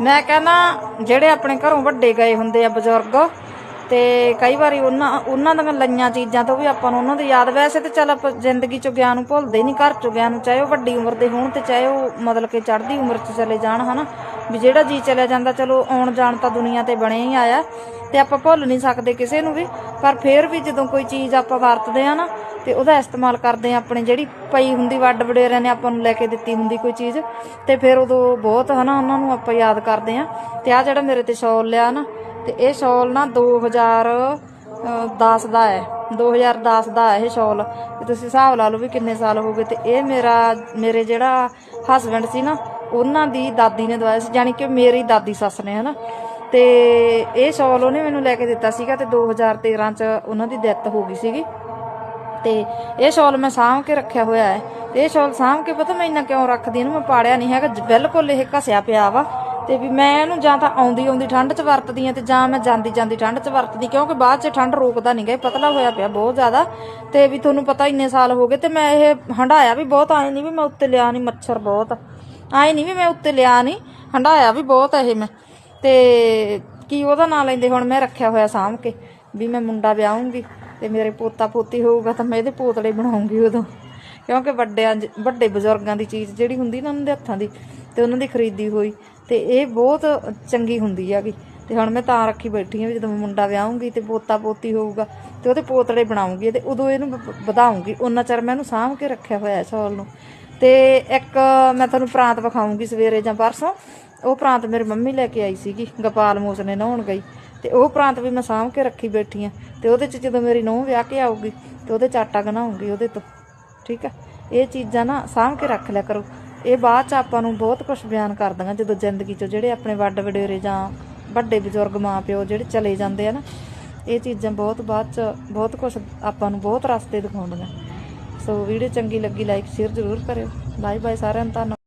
ਮੈਂ ਕਹਿੰਦਾ, ਜਿਹੜੇ ਆਪਣੇ ਘਰੋਂ ਵੱਡੇ ਗਏ ਹੁੰਦੇ ਆ ਬਜ਼ੁਰਗ, ਤੇ ਕਈ ਵਾਰੀ ਉਹਨਾਂ ਉਹਨਾਂ ਦੀਆਂ ਲਈਆਂ ਚੀਜ਼ਾਂ ਤੋਂ ਵੀ ਆਪਾਂ ਨੂੰ ਉਹਨਾਂ ਦੀ ਯਾਦ, ਵੈਸੇ ਤੇ ਚੱਲ ਆਪਾਂ ਜ਼ਿੰਦਗੀ ਚੋਂ ਗਿਆਨ ਨੂੰ ਭੁੱਲਦੇ ਨਹੀਂ, ਘਰ ਚੋਂ ਗਿਆਨ ਨੂੰ, ਚਾਹੇ ਉਹ ਵੱਡੀ ਉਮਰ ਦੇ ਹੋਣ ਤੇ ਚਾਹੇ ਉਹ ਮਤਲਬ ਕਿ ਚੜ੍ਹਦੀ ਉਮਰ 'ਚ ਚਲੇ ਜਾਣ, ਹਨਾ? ਵੀ ਜਿਹੜਾ ਜੀ ਚਲਿਆ ਜਾਂਦਾ, ਚਲੋ ਆਉਣ ਜਾਣ ਤਾਂ ਦੁਨੀਆ ਤੇ ਬਣਿਆ ਹੀ ਆਇਆ, ਤੇ ਆਪਾਂ ਭੁੱਲ ਨਹੀਂ ਸਕਦੇ ਕਿਸੇ ਨੂੰ ਵੀ, ਪਰ ਫੇਰ ਵੀ ਜਦੋਂ ਕੋਈ ਚੀਜ਼ ਆਪਾਂ ਵਰਤਦੇ ਆ ਨਾ ਤੇ ਉਹਦਾ ਇਸਤੇਮਾਲ ਕਰਦੇ ਆ ਆਪਣੇ ਜਿਹੜੀ ਪਈ ਹੁੰਦੀ, ਵੱਡ ਵਡੇਰਿਆਂ ਨੇ ਆਪਾਂ ਨੂੰ ਲੈ ਕੇ ਦਿੱਤੀ ਹੁੰਦੀ ਕੋਈ ਚੀਜ਼, ਤੇ ਫਿਰ ਉਦੋਂ ਬਹੁਤ ਹਨਾ ਉਹਨਾਂ ਨੂੰ ਆਪਾਂ ਯਾਦ ਕਰਦੇ ਆ ਤੇ ਆ ਜਿਹੜਾ ਮੇਰੇ ਤੇ ਸ਼ਾਲ ਲਿਆ ਨਾ, ਤੇ ਇਹ ਸ਼ਾਲ ਨਾ 2010 ਦਾ ਹੈ 2010 ਦਾ ਇਹ ਸ਼ਾਲ। ਤੇ ਤੁਸੀਂ ਹਿਸਾਬ ਲਾ ਲਓ ਵੀ ਕਿੰਨੇ ਸਾਲ ਹੋ ਗਏ, ਤੇ ਇਹ ਮੇਰਾ, ਮੇਰੇ ਜਿਹੜਾ ਹਸਬੰਡ ਸੀ ਨਾ, ਉਹਨਾਂ ਦੀ ਦਾਦੀ ਨੇ ਦਵਾਇਆ ਸੀ, ਯਾਨੀ ਕਿ ਮੇਰੀ ਦਾਦੀ ਸੱਸ ਨੇ ਹਨਾ। ਤੇ ਇਹ ਸ਼ਾਲ ਉਹਨੇ ਮੈਨੂੰ ਲੈ ਕੇ ਦਿੱਤਾ ਸੀਗਾ, ਤੇ 2013 ਚ ਉਹਨਾਂ ਦੀ ਡੈਥ ਹੋ ਗਈ ਸੀਗੀ। ਤੇ ਇਹ ਸ਼ਾਲ ਮੈਂ ਸਾਂਭ ਕੇ ਰੱਖਿਆ ਹੋਇਆ ਹੈ। ਤੇ ਇਹ ਸ਼ਾਲ ਸਾਂਭ ਕੇ ਪਤਾ ਮੈਂ ਇੰਨਾ ਕਿਉਂ ਰੱਖਦੀ ਇਹਨੂੰ ਮੈਂ ਪਾੜਿਆ ਨਹੀਂ ਹੈਗਾ। ਬਿਲਕੁਲ ਇਹ ਘਸਿਆ ਪਿਆ ਵਾ। ਤੇ ਵੀ ਮੈਂ ਇਹਨੂੰ ਜਾਂ ਤਾਂ ਆਉਂਦੀ ਆਉਂਦੀ ਠੰਡ 'ਚ ਵਰਤਦੀ ਆ ਤੇ ਜਾਂ ਮੈਂ ਜਾਂਦੀ ਜਾਂਦੀ ਠੰਡ 'ਚ ਵਰਤਦੀ ਕਿਉਂਕਿ ਬਾਅਦ 'ਚ ਠੰਡ ਰੋਕਦਾ ਨਹੀਂ ਗਾ ਪਤਲਾ ਹੋਇਆ ਪਿਆ ਬਹੁਤ ਜ਼ਿਆਦਾ। ਤੇ ਵੀ ਤੁਹਾਨੂੰ ਪਤਾ ਇੰਨੇ ਸਾਲ ਹੋ ਗਏ ਤੇ ਮੈਂ ਇਹ ਹੰਡਾਇਆ ਵੀ ਬਹੁਤ ਆਏ ਨਹੀਂ ਵੀ ਮੈਂ ਉੱਤੇ ਲਿਆ ਨਹੀਂ ਮੱਛਰ ਬਹੁਤ। ਆਏ ਨਹੀਂ ਵੀ ਮੈਂ ਉੱਤੇ ਲਿਆ ਨਹੀਂ ਹੰਡਾਇਆ ਵੀ ਬਹੁਤ ਇਹ ਮੈਂ। ਤੇ ਕੀ ਉਹਦਾ ਨਾਂ ਲੈਂਦੇ ਹੁਣ ਮੈਂ ਰੱਖਿਆ ਹੋਇਆ ਸਾਂਭ ਕੇ। ਵੀ ਮੈਂ ਮੁੰਡਾ ਵਿਆਹੂੰਗੀ ਤੇ ਮੇਰੇ ਪੋਤਾ ਪੋਤੀ ਹੋਊਗਾ ਤਾਂ ਮੈਂ ਇਹਦੇ ਪੋਤੜੇ ਬਣਾਉਂਗੀ ਉਦੋਂ। ਕਿਉਂਕਿ ਵੱਡਿਆਂ ਜ- ਵੱਡੇ ਬਜ਼ੁਰਗਾਂ ਦੀ ਚੀਜ਼ ਜਿਹੜੀ ਹੁੰਦੀ ਨਾ ਉਹਨਾਂ ਦੇ ਹੱਥਾਂ ਦੀ, ਤੇ ਉਹਨਾਂ ਦੀ ਖਰੀਦੀ ਹੋਈ, ਤੇ ਇਹ ਬਹੁਤ ਚੰਗੀ ਹੁੰਦੀ ਹੈਗੀ। ਤੇ ਹੁਣ ਮੈਂ ਤਾਂ ਰੱਖੀ ਬੈਠੀ ਹਾਂ ਵੀ ਜਦੋਂ ਮੈਂ ਮੁੰਡਾ ਵਿਆਹੂੰਗੀ ਤੇ ਪੋਤਾ ਪੋਤੀ ਹੋਊਗਾ ਤੇ ਉਹਦੇ ਪੋਤੜੇ ਬਣਾਉਂਗੀ ਤੇ ਉਦੋਂ ਇਹਨੂੰ ਵ- ਵਧਾਉਂਗੀ। ਉਹਨਾਂ ਚਿਰ ਮੈਂ ਇਹਨੂੰ ਸਾਂਭ ਕੇ ਰੱਖਿਆ ਹੋਇਆ ਸ਼ਾਲ ਨੂੰ। ਤੇ ਇੱਕ ਮੈਂ ਤੁਹਾਨੂੰ ਪ੍ਰਾਂਤ ਵਿਖਾਉਂਗੀ ਸਵੇਰੇ ਜਾਂ ਪਰਸੋਂ। ਉਹ ਪ੍ਰਾਂਤ ਮੇਰੇ ਮੰਮੀ ਲੈ ਕੇ ਆਈ ਸੀਗੀ, ਗੋਪਾਲ ਮੋਸ ਨੇ ਨਹਾਉਣ ਗਈ। ਤੇ ਉਹ ਪ੍ਰਾਂਤ ਵੀ ਮੈਂ ਸਾਂਭ ਕੇ ਰੱਖੀ ਬੈਠੀ ਆ। ਤੇ ਉਹਦੇ ਚ ਜਦੋਂ ਮੇਰੀ ਨੂੰਹ ਵਿਆਹ ਕੇ ਆਊਗੀ, ਤੇ ਉਹਦੇ ਚਾਟਾ ਬਣਾਉਂਗੀ ਉਹਦੇ ਤੋਂ। ਠੀਕ ਆ? ਇਹ ਚੀਜ਼ਾਂ ਨਾ ਸਾਂਭ ਕੇ ਰੱਖ ਲਿਆ ਕਰੋ। ਇਹ ਬਾਅਦ ਚ ਆਪਾਂ ਨੂੰ ਬਹੁਤ ਕੁਝ ਬਿਆਨ ਕਰਦੀਆਂ ਜਦੋਂ ਜ਼ਿੰਦਗੀ 'ਚੋਂ ਜਿਹੜੇ ਆਪਣੇ ਵੱਡ ਵਡੇਰੇ ਜਾਂ ਵੱਡੇ ਬਜ਼ੁਰਗ ਮਾਂ ਪਿਓ ਜਿਹੜੇ ਚਲੇ ਜਾਂਦੇ ਆ ਨਾ, ਇਹ ਚੀਜ਼ਾਂ ਬਹੁਤ ਬਾਅਦ ਚ ਬਹੁਤ ਕੁਝ ਆਪਾਂ ਨੂੰ ਬਹੁਤ ਰਸਤੇ ਦਿਖਾਉਂਦੀਆਂ। ਸੋ ਵੀਡੀਓ ਚੰਗੀ ਲੱਗੀ, ਲਾਈਕ ਸ਼ੇਅਰ ਜ਼ਰੂਰ ਕਰਿਓ। ਬਾਏ ਬਾਏ ਸਾਰਿਆਂ ਨੂੰ, ਧੰਨਵਾਦ।